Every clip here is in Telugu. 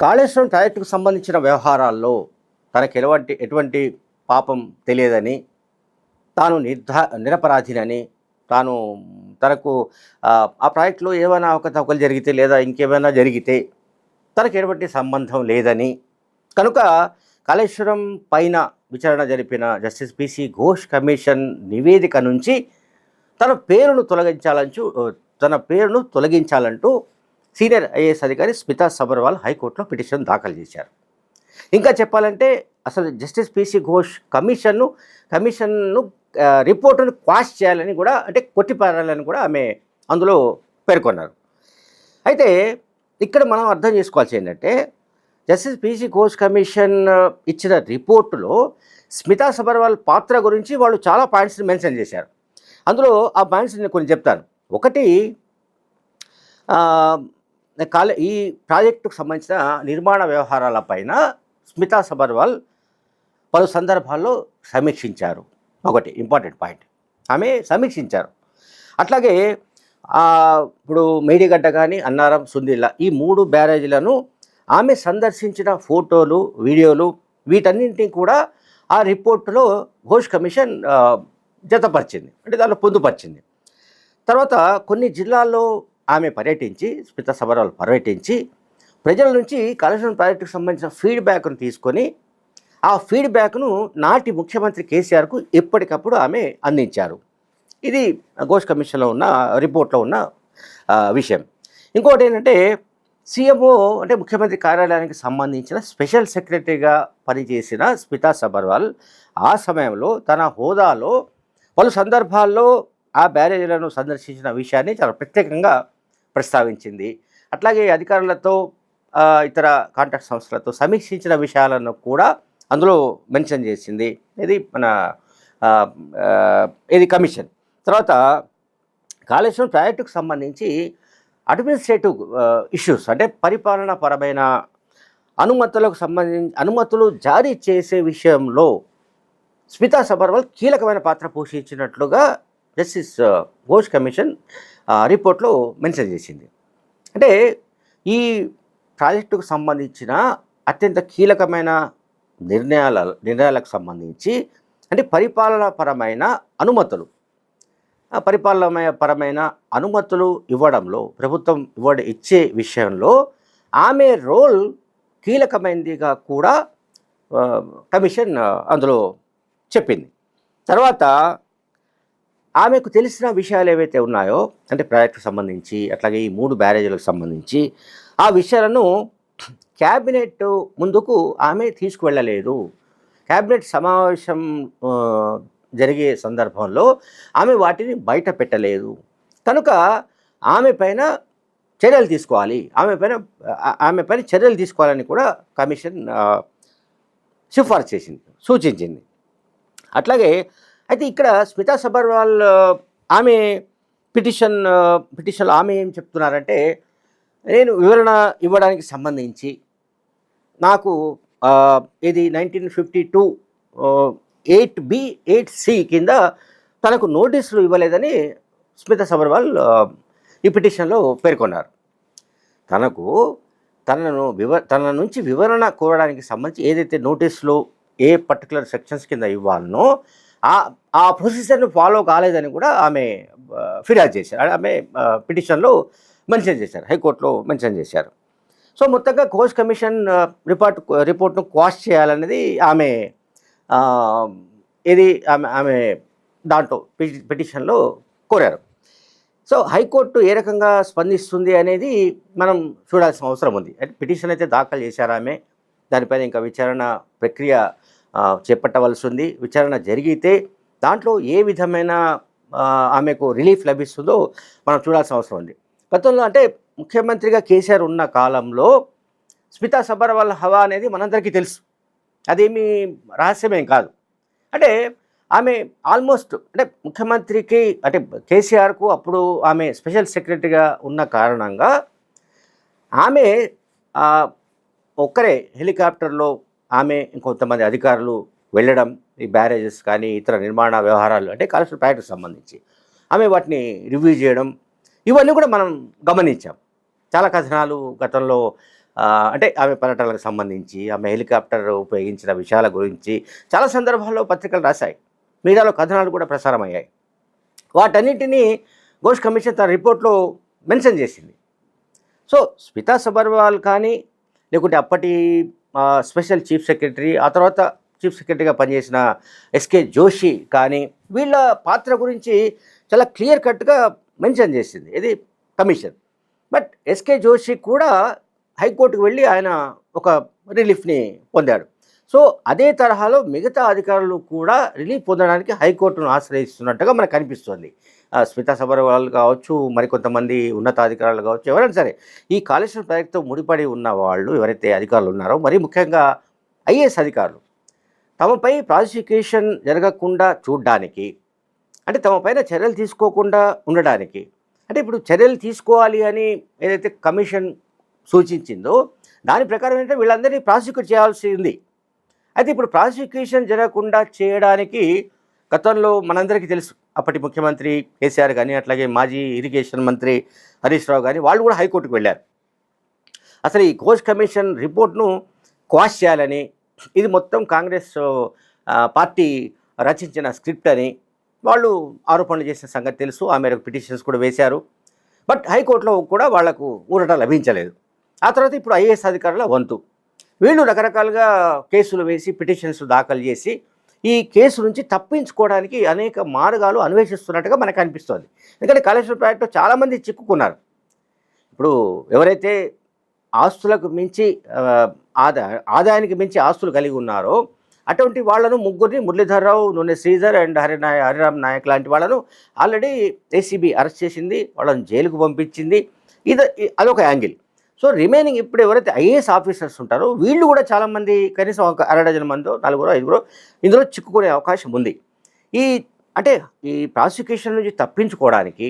కాళేశ్వరం ప్రాజెక్టుకు సంబంధించిన వ్యవహారాల్లో తనకు ఎటువంటి ఎటువంటి పాపం తెలియదని తాను నిర్ధా నిరపరాధినని తాను తనకు ఆ, ప్రాజెక్టులో ఏమైనా అవకతవకలు జరిగితే లేదా ఇంకేమైనా జరిగితే తనకు ఎటువంటి సంబంధం లేదని. కనుక కాళేశ్వరం పైన విచారణ జరిపిన జస్టిస్ పిసి ఘోష్ కమిషన్ నివేదిక నుంచి తన పేరును తొలగించాలంటూ తన పేరును తొలగించాలంటూ సీనియర్ ఐఏఎస్ అధికారి స్మితా సబర్వాల్ హైకోర్టులో పిటిషన్ దాఖలు చేశారు. ఇంకా చెప్పాలంటే అసలు జస్టిస్ పిసి ఘోష్ కమిషన్ను కమిషన్ను రిపోర్టును క్వాష్ చేయాలని కూడా అంటే కొట్టిపారాలని కూడా ఆమె అందులో పేర్కొన్నారు. అయితే ఇక్కడ మనం అర్థం చేసుకోవాల్సి ఏంటంటే జస్టిస్ పిసి ఘోష్ కమిషన్ ఇచ్చిన రిపోర్టులో స్మితా సబర్వాల్ పాత్ర గురించి వాళ్ళు చాలా పాయింట్స్ని మెన్షన్ చేశారు. అందులో ఆ పాయింట్స్ నేను కొన్ని చెప్తాను. ఒకటి కాలే ఈ ప్రాజెక్టుకు సంబంధించిన నిర్మాణ వ్యవహారాలపైన స్మితా సబర్వాల్ పలు సందర్భాల్లో సమీక్షించారు. ఒకటి ఇంపార్టెంట్ పాయింట్. ఆమె సమీక్షించారు. అట్లాగే ఇప్పుడు మేడిగడ్డ కానీ అన్నారం సుందిల్ల ఈ మూడు బ్యారేజీలను ఆమె సందర్శించిన ఫోటోలు వీడియోలు వీటన్నింటినీ కూడా ఆ రిపోర్టులో ఘోష్ కమిషన్ జతపరిచింది. అంటే దానిలో పొందుపరిచింది. తర్వాత కొన్ని జిల్లాల్లో ఆమె పర్యటించి స్మిత సబరాలు పర్యటించి ప్రజల నుంచి కాళేశ్వరం ప్రాజెక్టుకు సంబంధించిన ఫీడ్బ్యాక్ను తీసుకొని ఆ ఫీడ్బ్యాక్ను నాటి ముఖ్యమంత్రి కేసీఆర్కు ఎప్పటికప్పుడు ఆమె అందించారు. ఇది ఘోష్ కమిషన్లో ఉన్న రిపోర్ట్లో ఉన్న విషయం. ఇంకోటి ఏంటంటే సీఎంఓ అంటే ముఖ్యమంత్రి కార్యాలయానికి సంబంధించిన స్పెషల్ సెక్రటరీగా పనిచేసిన స్మితా సబర్వాల్ ఆ సమయంలో తన హోదాలో పలు సందర్భాల్లో ఆ బ్యారేజీలను సందర్శించిన విషయాన్ని చాలా ప్రత్యేకంగా ప్రస్తావించింది. అట్లాగే అధికారులతో ఇతర కాంట్రాక్ట్ సంస్థలతో సమీక్షించిన విషయాలను కూడా అందులో మెన్షన్ చేసింది. ఇది మన ఇది కమిషన్. తర్వాత కాళేశ్వరం ప్రాజెక్టుకు సంబంధించి అడ్మినిస్ట్రేటివ్ ఇష్యూస్ అంటే పరిపాలనా పరమైన అనుమతులకు సంబంధించి అనుమతులు జారీ చేసే విషయంలో స్మితా సబర్వాల్ కీలకమైన పాత్ర పోషించినట్లుగా జస్టిస్ ఘోష్ కమిషన్ రిపోర్ట్లో మెన్షన్ చేసింది. అంటే ఈ ప్రాజెక్టుకు సంబంధించిన అత్యంత కీలకమైన నిర్ణయాల నిర్ణయాలకు సంబంధించి అంటే పరిపాలనాపరమైన అనుమతులు. ఆ పరిపాలన పరమైన అనుమతులు ఇవ్వడంలో ప్రభుత్వం ఇవ్వడం ఇచ్చే విషయంలో ఆమె రోల్ కీలకమైనదిగా కూడా కమిషన్ అందులో చెప్పింది. తర్వాత ఆమెకు తెలిసిన విషయాలు ఏవైతే ఉన్నాయో అంటే ప్రాజెక్టుకు సంబంధించి అట్లాగే ఈ మూడు బ్యారేజీలకు సంబంధించి ఆ విషయాలను క్యాబినెట్ ముందుకు ఆమె తీసుకువెళ్ళలేదు. క్యాబినెట్ సమావేశం జరిగే సందర్భంలో ఆమె వాటిని బయట పెట్టలేదు. కనుక ఆమె పైన చర్యలు తీసుకోవాలి. ఆమె పైన ఆమె పైన చర్యలు తీసుకోవాలని కూడా కమిషన్ సిఫార్సు చేసింది సూచించింది. అట్లాగే అయితే ఇక్కడ స్మితా సబర్వాల్ ఆమె పిటిషన్ పిటిషన్లో ఆమె ఏం చెప్తున్నారంటే నేను వివరణ ఇవ్వడానికి సంబంధించి నాకు ఇది nineteen fifty two eight B eight C కింద తనకు నోటీసులు ఇవ్వలేదని స్మిత సబర్వాల్ ఈ పిటిషన్లో పేర్కొన్నారు. తనకు తనను వివ తన నుంచి వివరణ కోరడానికి సంబంధించి ఏదైతే నోటీసులు ఏ పర్టికులర్ సెక్షన్స్ కింద ఇవ్వాలనో ఆ ఆ ప్రొసీజర్ను ఫాలో కాలేదని కూడా ఆమె ఫిర్యాదు చేశారు. ఆమె పిటిషన్లో మెన్షన్ చేశారు. హైకోర్టులో మెన్షన్ చేశారు. సో మొత్తంగా కోర్స్ కమిషన్ రిపోర్ట్ రిపోర్ట్ను క్వాష్ చేయాలనేది ఆమె ఇది ఆమె ఆమె దాంట్లో పిటి- పిటిషన్లో కోరారు. సో హైకోర్టు ఏ రకంగా స్పందిస్తుంది అనేది మనం చూడాల్సిన అవసరం ఉంది. అంటే పిటిషన్ అయితే దాఖలు చేశారు ఆమె. దానిపైన ఇంకా విచారణ ప్రక్రియ చేపట్టవలసి ఉంది విచారణ జరిగితే దాంట్లో ఏ విధమైన ఆమెకు రిలీఫ్ లభిస్తుందో మనం చూడాల్సిన అవసరం ఉంది. గతంలో అంటే ముఖ్యమంత్రిగా కేసీఆర్ ఉన్న కాలంలో స్మితా సబర్వాల్ హవా అనేది మనందరికీ తెలుసు. అదేమీ రహస్యమేం కాదు. అంటే ఆమె ఆల్మోస్ట్ అంటే ముఖ్యమంత్రికి అంటే కేసీఆర్కు అప్పుడు ఆమె స్పెషల్ సెక్రటరీగా ఉన్న కారణంగా ఆమె ఒక్కరే హెలికాప్టర్లో ఆమె ఇంకొంతమంది అధికారులు వెళ్ళడం ఈ బ్యారేజెస్ కానీ ఇతర నిర్మాణ వ్యవహారాలు అంటే కాలుష్య ప్రాజెక్టుకు సంబంధించి. ఆమె వాటిని రివ్యూ చేయడం ఇవన్నీ కూడా మనం గమనించాం. చాలా కథనాలు గతంలో అంటే ఆమె పర్యటనలకు సంబంధించి ఆమె హెలికాప్టర్ ఉపయోగించిన విషయాల గురించి చాలా సందర్భాల్లో పత్రికలు రాశాయి. మీడియాలో కథనాలు కూడా ప్రసారమయ్యాయి. వాటన్నిటినీ ఘోష్ కమిషన్ తన రిపోర్ట్లో మెన్షన్ చేసింది. సో స్మితా సబర్వాల్ కానీ లేకుంటే అప్పటి స్పెషల్ చీఫ్ సెక్రటరీ ఆ తర్వాత చీఫ్ సెక్రటరీగా పనిచేసిన ఎస్కే జోషి కానీ వీళ్ళ పాత్ర గురించి చాలా క్లియర్ కట్గా మెన్షన్ చేసింది. ఇది కమిషన్. బట్ ఎస్కే జోషి కూడా హైకోర్టుకు వెళ్ళి ఆయన ఒక రిలీఫ్ని పొందాడు. సో అదే తరహాలో మిగతా అధికారులు కూడా రిలీఫ్ పొందడానికి హైకోర్టును ఆశ్రయిస్తున్నట్టుగా మనకు కనిపిస్తుంది స్మితా సబర్వాల్ కావచ్చు మరికొంతమంది ఉన్నతాధికారులు కావచ్చు ఎవరైనా సరే ఈ కాళేశ్వరం ప్రాజెక్టుతో ముడిపడి ఉన్న వాళ్ళు ఎవరైతే అధికారులు ఉన్నారో మరి ముఖ్యంగా ఐఏఎస్ అధికారులు తమపై ప్రాసిక్యూషన్ జరగకుండా చూడడానికి అంటే తమ పైన చర్యలు తీసుకోకుండా ఉండడానికి అంటే ఇప్పుడు చర్యలు తీసుకోవాలి అని ఏదైతే కమిషన్ సూచించిందో దాని ప్రకారం ఏంటంటే వీళ్ళందరినీ ప్రాసిక్యూట్ చేయాల్సి ఉంది అయితే ఇప్పుడు ప్రాసిక్యూషన్ జరగకుండా చేయడానికి గతంలో మనందరికీ తెలుసు అప్పటి ముఖ్యమంత్రి కేసీఆర్ కానీ అట్లాగే మాజీ ఇరిగేషన్ మంత్రి హరీష్ రావు కానీ వాళ్ళు కూడా హైకోర్టుకు వెళ్ళారు. అసలు ఈ ఘోష్ కమిషన్ రిపోర్ట్ను క్వాష్ చేయాలని ఇది మొత్తం కాంగ్రెస్ పార్టీ రచించిన స్క్రిప్ట్ అని వాళ్ళు ఆరోపణలు చేసిన సంగతి తెలుసు. ఆ మేరకు పిటిషన్స్ కూడా వేశారు. బట్ హైకోర్టులో కూడా వాళ్ళకు ఊరట లభించలేదు. ఆ తర్వాత ఇప్పుడు ఐఏఎస్ అధికారుల వంతు. వీళ్ళు రకరకాలుగా కేసులు వేసి పిటిషన్స్ దాఖలు చేసి ఈ కేసు నుంచి తప్పించుకోవడానికి అనేక మార్గాలు అన్వేషిస్తున్నట్టుగా మనకు అనిపిస్తుంది. ఎందుకంటే కాళేశ్వర ప్రాజెక్టులో చాలామంది చిక్కుకున్నారు. ఇప్పుడు ఎవరైతే ఆస్తులకు మించి ఆదా ఆదాయానికి మించి ఆస్తులు కలిగి ఉన్నారో అటువంటి వాళ్ళను ముగ్గురిని మురళీధర్రావు నూనె శ్రీధర్ అండ్ హరినాయ హరిరామ్ నాయక్ లాంటి వాళ్ళను ఆల్రెడీ ఏసీబీ అరెస్ట్ చేసింది వాళ్ళని జైలుకు పంపించింది. ఇది అదొక యాంగిల్. సో రిమైనింగ్ ఇప్పుడు ఎవరైతే ఐఏఎస్ ఆఫీసర్స్ ఉంటారో వీళ్ళు కూడా చాలామంది కనీసం ఒక అర డజన్ మందో నలుగురో ఐదుగురో ఇందులో చిక్కుకునే అవకాశం ఉంది. ఈ అంటే ఈ ప్రాసిక్యూషన్ నుంచి తప్పించుకోవడానికి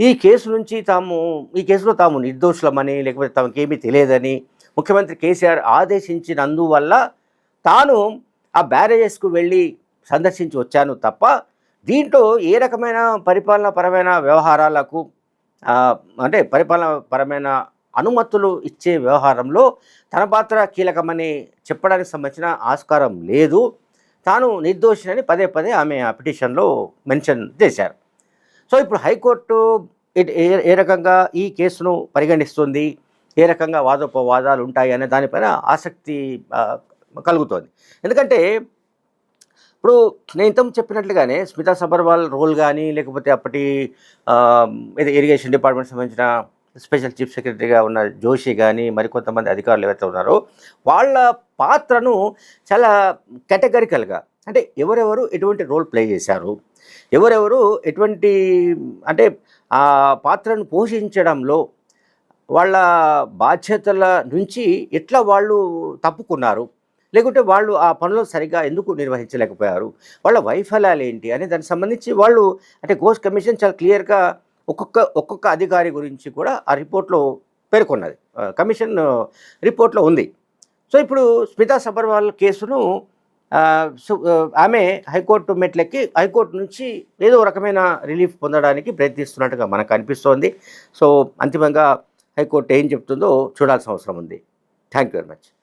ఈ కేసు నుంచి తాము ఈ కేసులో తాము నిర్దోషులమని లేకపోతే తమకేమీ తెలియదని ముఖ్యమంత్రి కేసీఆర్ ఆదేశించినందువల్ల తాను ఆ బ్యారేజెస్కు వెళ్ళి సందర్శించి వచ్చాను తప్ప దీంట్లో ఏ రకమైన పరిపాలన పరమైన వ్యవహారాలకు అంటే పరిపాలన పరమైన అనుమతులు ఇచ్చే వ్యవహారంలో తన పాత్ర కీలకమని చెప్పడానికి సంబంధించిన ఆస్కారం లేదు. తాను నిర్దోషినని పదే పదే ఆమె ఆ పిటిషన్లో మెన్షన్ చేశారు. సో ఇప్పుడు హైకోర్టు ఏ ఏ రకంగా ఈ కేసును పరిగణిస్తుంది? ఏ రకంగా వాదోపవాదాలు ఉంటాయి అనే దానిపైన ఆసక్తి కలుగుతోంది. ఎందుకంటే ఇప్పుడు నేను ఇంతకు చెప్పినట్లుగానే స్మితా సబర్వాల్ రోల్ కానీ లేకపోతే అప్పటి ఇది ఇరిగేషన్ డిపార్ట్మెంట్ సంబంధించిన స్పెషల్ చీఫ్ సెక్రటరీగా ఉన్న జోషి కానీ మరికొంతమంది అధికారులు ఎవరైతే ఉన్నారో వాళ్ళ పాత్రను చాలా కేటగరికల్గా అంటే ఎవరెవరు ఎటువంటి రోల్ ప్లే చేశారు ఎవరెవరు ఎటువంటి అంటే ఆ పాత్రను పోషించడంలో వాళ్ళ బాధ్యతల నుంచి ఎట్లా వాళ్ళు తప్పుకున్నారు లేకుంటే వాళ్ళు ఆ పనులు సరిగ్గా ఎందుకు నిర్వహించలేకపోయారు వాళ్ళ వైఫల్యాలు ఏంటి అనే దానికి సంబంధించి వాళ్ళు అంటే గోస్ కమిషన్ చాలా క్లియర్గా ఒక్కొక్క ఒక్కొక్క అధికారి గురించి కూడా ఆ రిపోర్ట్లో పేర్కొన్నది. కమిషన్ రిపోర్ట్లో ఉంది. సో ఇప్పుడు స్మితా సబర్వాల్ కేసును ఆమె హైకోర్టు మెట్లెక్కి హైకోర్టు నుంచి ఏదో రకమైన రిలీఫ్ పొందడానికి ప్రయత్నిస్తున్నట్టుగా మనకు అనిపిస్తోంది. సో అంతిమంగా హైకోర్టు ఏం చెప్తుందో చూడాల్సిన అవసరం ఉంది. Thank you very much.